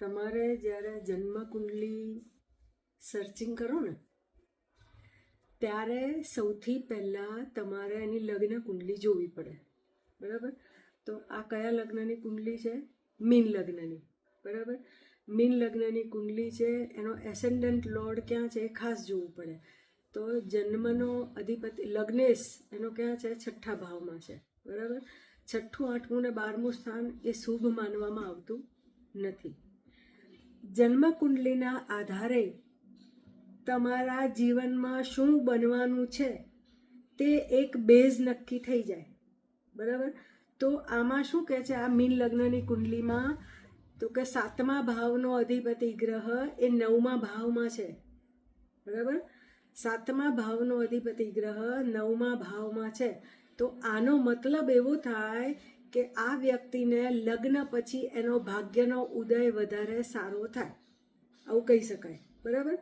તમારે જ્યારે જન્મ કુંડલી સર્ચિંગ કરો ને, ત્યારે સૌથી પહેલાં તમારે એની લગ્ન કુંડલી જોવી પડે. બરાબર? તો આ કયા લગ્નની કુંડલી છે? મીન લગ્નની. બરાબર? મીન લગ્નની કુંડલી છે, એનો એસેન્ડન્ટ લોર્ડ ક્યાં છે એ ખાસ જોવું પડે. તો જન્મનો અધિપતિ, લગ્નેશ, એનો ક્યાં છે? છઠ્ઠા ભાવમાં છે. બરાબર? છઠ્ઠું, આઠમું ને બારમું સ્થાન એ શુભ માનવામાં આવતું નથી. જન્મ કુંડલીના આધારે તમારા જીવનમાં શું બનવાનું છે તે એક બેઝ નક્કી થઈ જાય. બરાબર? તો આમાં શું કહે છે? આ મીન લગ્નની કુંડલીમાં તો કે સાતમા ભાવનો અધિપતિ ગ્રહ એ નવમા ભાવમાં છે. બરાબર? સાતમા ભાવનો અધિપતિ ગ્રહ નવમા ભાવમાં છે. તો આનો મતલબ એવો થાય કે આ વ્યક્તિને લગ્ન પછી એનો ભાગ્યનો ઉદય વધારે સારો થાય. આવું કહી શકાય. બરાબર?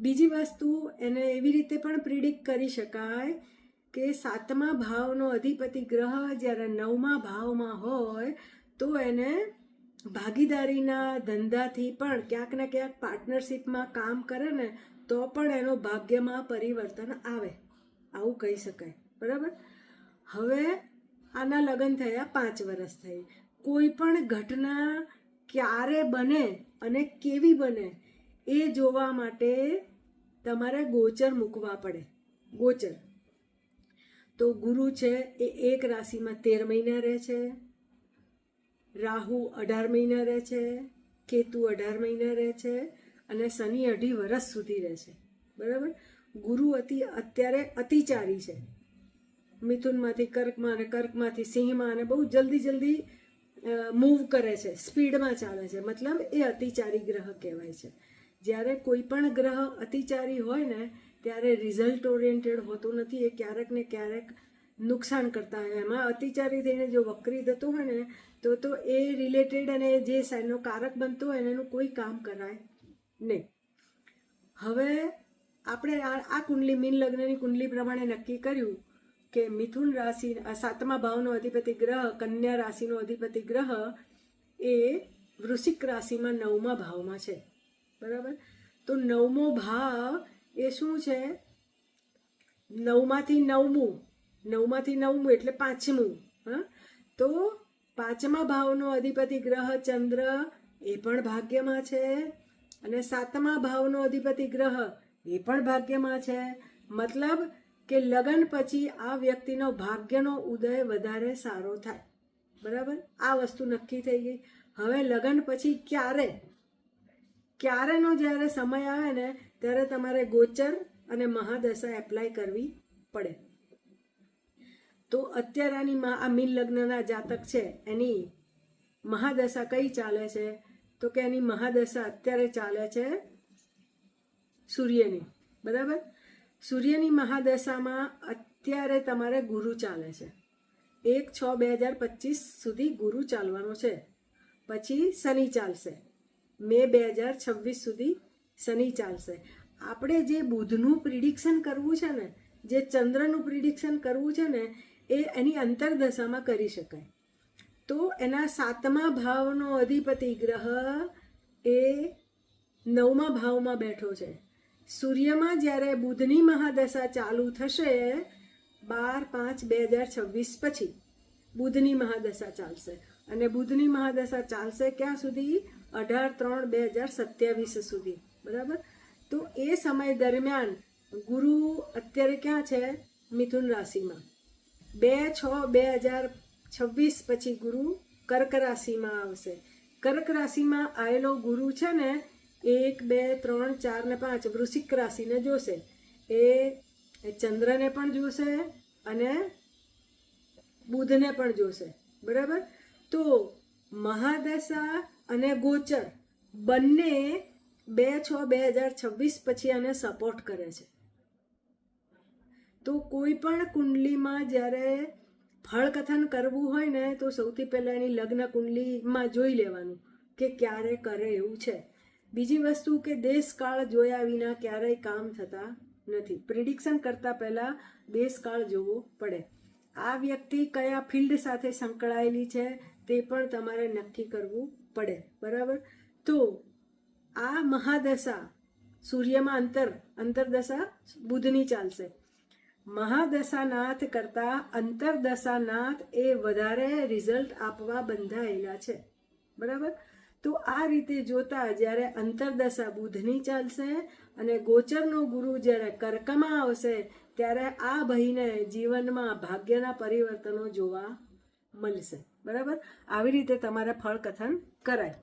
બીજી વસ્તુ, એને એવી રીતે પણ પ્રિડિક્ટ કરી શકાય કે સાતમા ભાવનો અધિપતિ ગ્રહ જ્યારે નવમા ભાવમાં હોય, તો એને ભાગીદારીના ધંધાથી પણ ક્યાંક ને ક્યાંક પાર્ટનરશિપમાં કામ કરે ને, તો પણ એનો ભાગ્યમાં પરિવર્તન આવે. આવું કહી શકાય. બરાબર? હવે આના લગ્ન થયા પાંચ વર્ષ થઈ. કોઈ પણ ઘટના ક્યારે બને અને કેવી બને એ જોવા માટે તમારે ગોચર મૂકવા પડે. ગોચર. તો ગુરુ છે એ એક રાશિમાં તેર મહિના રહે છે. રાહુ અઢાર મહિના રહે છે. કેતુ અઢાર મહિના રહે છે અને શનિ અઢી વર્ષ સુધી રહે છે. બરાબર? ગુરુ અતિ અત્યારે અતિચારી છે. મિથુનમાંથી, કર્કમાં અને કર્કમાંથી, સિંહમાં અને બહુ જલ્દી જલ્દી મૂવ કરે છે. સ્પીડમાં ચાલે છે. મતલબ એ અતિચારી ગ્રહ કહેવાય છે. જ્યારે કોઈ પણ ગ્રહ અતિચારી હોય ને, ત્યારે રિઝલ્ટ ઓરિએન્ટેડ હોતું નથી. એ ક્યારેક ને ક્યારેક નુકસાન કરતા હોય. એમાં અતિચારી થઈને જો વક્રી થતું હોય ને, તો તો એ રિલેટેડ અને જે સાઈનનો કારક બનતો હોય એનું કોઈ કામ કરાય નહીં. હવે આપણે આ કુંડલી, મીન લગ્નની કુંડલી પ્રમાણે નક્કી કર્યું કે મિથુન રાશિ સાતમા ભાવનો અધિપતિ ગ્રહ, કન્યા રાશિનો અધિપતિ ગ્રહ એ વૃશ્ચિક રાશિમાં નવમા ભાવમાં છે. બરાબર? તો નવમો ભાવ એ શું છે? નવમાંથી નવમું નવમાંથી નવમું એટલે પાંચમું, હા? તો પાંચમા ભાવનો અધિપતિ ગ્રહ ચંદ્ર એ પણ ભાગ્યમાં છે અને સાતમા ભાવનો અધિપતિ ગ્રહ એ પણ ભાગ્યમાં છે. મતલબ કે લગ્ન પછી આ વ્યક્તિનો ભાગ્યનો ઉદય વધારે સારો થાય. બરાબર? આ વસ્તુ નક્કી થઈ ગઈ. હવે લગ્ન પછી ક્યારે? ક્યારેનો જ્યારે સમય આવે ને, ત્યારે તમારે ગોચર અને મહાદશા એપ્લાય કરવી પડે. તો અત્યારેની આ મીન લગ્નના જાતક છે, એની મહાદશા કઈ ચાલે છે? તો કે એની મહાદશા અત્યારે ચાલે છે સૂર્યની. બરાબર? સૂર્યની મહાદશામાં અત્યારે તમારે ગુરુ ચાલે છે. એક છ બે હજાર પચીસ સુધી ગુરુ ચાલવાનો છે. પછી શનિ ચાલશે. મે બે હજાર છવ્વીસ સુધી શનિ ચાલશે. આપણે જે બુધનું પ્રિડિક્શન કરવું છે ને, જે ચંદ્રનું પ્રિડિક્શન કરવું છે ને, એ એની અંતરદશામાં કરી શકાય. તો એના સાતમા ભાવનો અધિપતિ ગ્રહ એ નવમા ભાવમાં બેઠો છે. સૂર્યમાં જ્યારે બુધની મહાદશા ચાલુ થશે, બાર પાંચ બે હજાર છવ્વીસ પછી બુધની મહાદશા ચાલશે. અને બુધની મહાદશા ચાલશે ક્યાં સુધી? અઢાર ત્રણ બે હજાર સત્યાવીસ સુધી. બરાબર? તો એ સમય દરમિયાન ગુરુ અત્યારે ક્યાં છે? મિથુન રાશિમાં. બે છ બે હજાર છવ્વીસ પછી ગુરુ કર્ક રાશિમાં આવશે. કર્ક રાશિમાં આવેલો ગુરુ છે ને એક, બે, ત્રણ, ચાર ને પાંચ. વૃશ્ચિક રાશિને જોશે. એ ચંદ્રને પણ જોશે અને બુધને પણ જોશે. બરાબર? તો મહાદશા અને ગોચર બંને બે છ, બે હજાર છવ્વીસ પછી આને સપોર્ટ કરે છે. તો કોઈ પણ કુંડલીમાં જ્યારે ફળકથન કરવું હોય ને, તો સૌથી પહેલાં એની લગ્ન કુંડલીમાં જોઈ લેવાનું કે ક્યારે કરે એવું છે. બીજી વસ્તુ કે દેશકાળ જોયા વિના ક્યારેય કામ થતા નથી. પ્રિડિક્શન કરતાં પહેલાં દેશકાળ જોવો પડે. આ વ્યક્તિ કયા ફિલ્ડ સાથે સંકળાયેલી છે તે પણ તમારે નક્કી કરવું પડે. બરાબર? તો આ મહાદશા, સૂર્યમાં અંતર, અંતરદશા બુધની ચાલશે. મહાદશાનાથ કરતાં અંતરદશાનાથ એ વધારે રિઝલ્ટ આપવા બંધાયેલા છે. બરાબર? તો આ રીતે જોતા જ્યારે અંતરદશા બુધની ચાલશે અને ગોચરનો ગુરુ જ્યારે કર્કમાં આવશે, ત્યારે આ ભાઈને જીવનમાં ભાગ્યના પરિવર્તનો જોવા મળશે. બરાબર? આવી રીતે તમારે ફળ કથન કરાય.